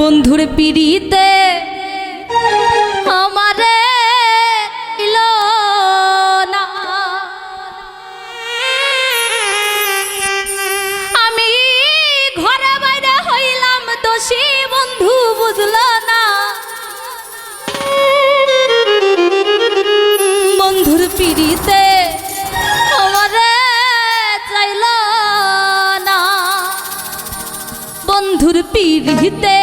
বন্ধুর পিড়িতে আমারে আমি ঘরে বাইরে হইলাম, দোষী বন্ধু না। বন্ধুর পিড়িতে আমার চাইল না। বন্ধুর পিড়িতে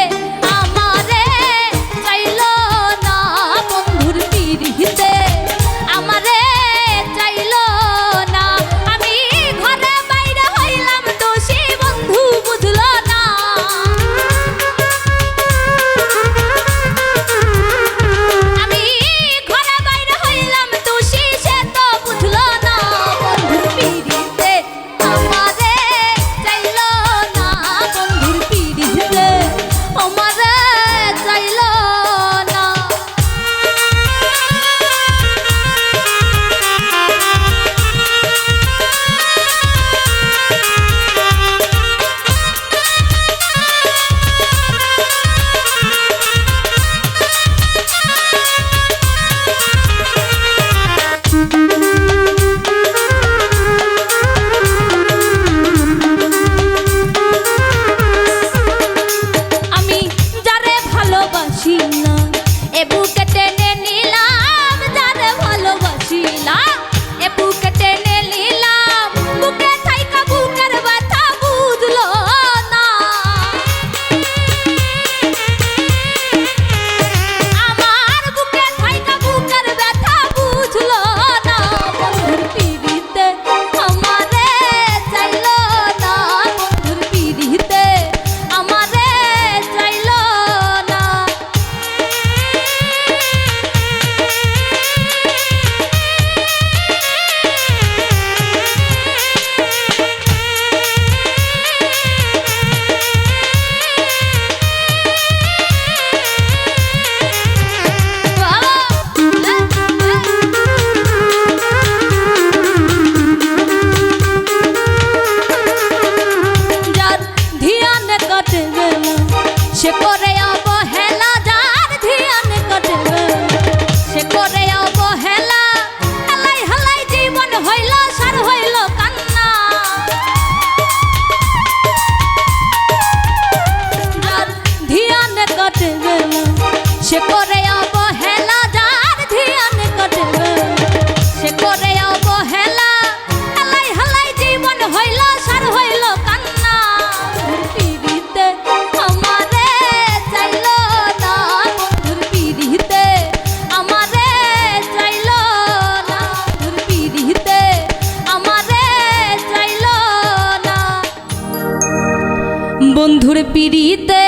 মধুর পিড়িতে